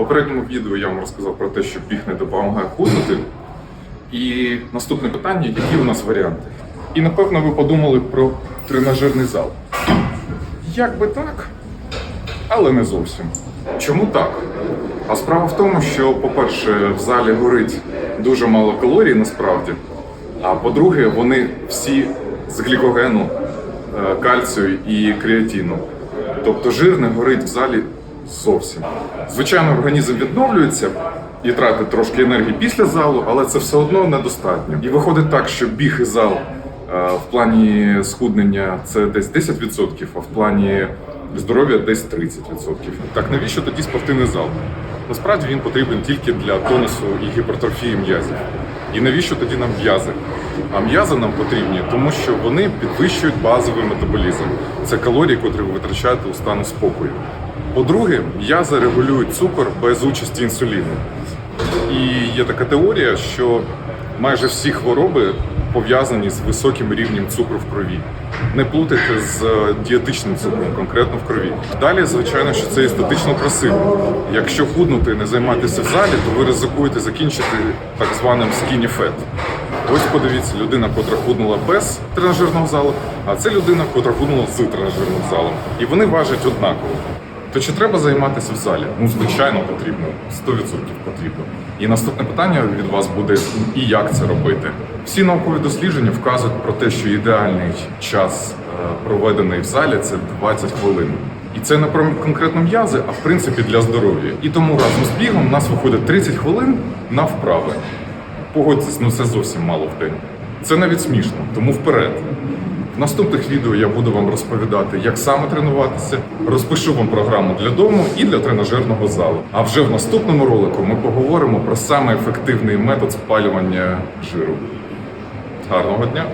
попередньому відео я вам розказав про те, що біг не допомагає худнути. І наступне питання, які у нас варіанти? І напевно ви подумали про тренажерний зал. Як би так, але не зовсім. Чому так? А справа в тому, що, по-перше, в залі горить дуже мало калорій насправді. А по-друге, вони всі з глікогену, е, кальцію і креатину. Тобто жир не горить в залі зовсім. Звичайно, організм відновлюється і тратить трошки енергії після залу, але це все одно недостатньо. І виходить так, що біг і зал е, в плані схуднення це десь 10%, а в плані здоров'я десь 30%. Так навіщо тоді спортивний зал? Насправді він потрібен тільки для тонусу і гіпертрофії м'язів. І навіщо тоді нам м'язи? А м'язи нам потрібні, тому що вони підвищують базовий метаболізм. Це калорії, котрі ви витрачаєте у стану спокою. По-друге, м'язи регулюють цукор без участі інсуліну. І є така теорія, що майже всі хвороби пов'язані з високим рівнем цукру в крові. Не плутайте з е, дієтичним цукром, конкретно в крові. Далі, звичайно, що це естетично красиво. Якщо худнути і не займатися в залі, то ви ризикуєте закінчити так званим skinny fat. Ось подивіться, людина, котра худнула без тренажерного залу, а це людина, котра худнула з тренажерним залом. І вони важать однаково. То чи треба займатися в залі? Ну, звичайно, потрібно. 100% потрібно. І наступне питання від вас буде: і як це робити? Всі наукові дослідження вказують про те, що ідеальний час е, проведений в залі це 20 хвилин. І це не про конкретно м'язи, а в принципі для здоров'я. І тому разом з бігом у нас виходить 30 хвилин на вправи. Погодьтесь, ну це зовсім мало в день. Це навіть смішно, тому вперед. Наступних відео я буду вам розповідати, як саме тренуватися, розпишу вам програму для дому і для тренажерного залу. А вже в наступному ролику ми поговоримо про саме ефективний метод спалювання жиру. Гарного дня!